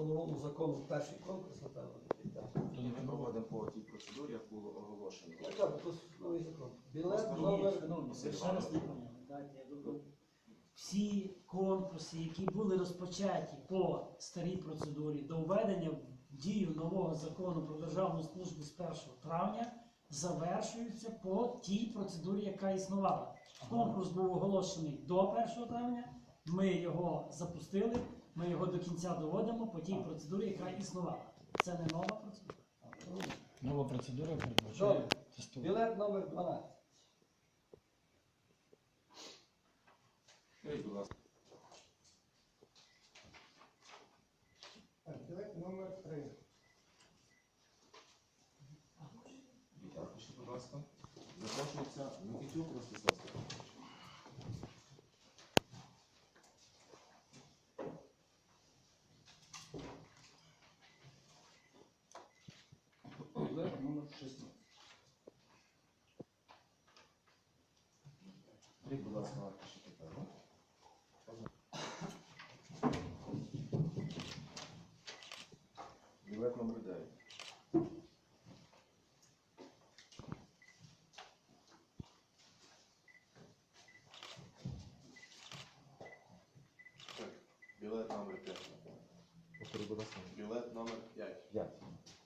по новому закону перший конкурс, напевно. йде. Ми проводимо по тій процедурі, як було оголошено. Я кажу, то новий закон. Білет номер. Дайте я добро. Всі конкурси, які були розпочаті по старій процедурі до введення в дію нового закону про державну службу з 1 травня, завершуються по тій процедурі, яка існувала. Конкурс був оголошений до 1 травня. Ми його запустили, ми його до кінця доводимо по тій процедурі, яка існувала. Це не нова процедура. Нова процедура передбачає Добре. тестування. Білет номер 12. Скажіть, будь ласка. Білет номер 3. Аркуші, будь ласка. Запрошується Микитюк Ростислав 16. Скажіть, будь ласка, аркуші тепер. Білет номер 9. Так, білет номер 5. Повторіть. Білет номер 5. П'ять. Прошу білет аркуші.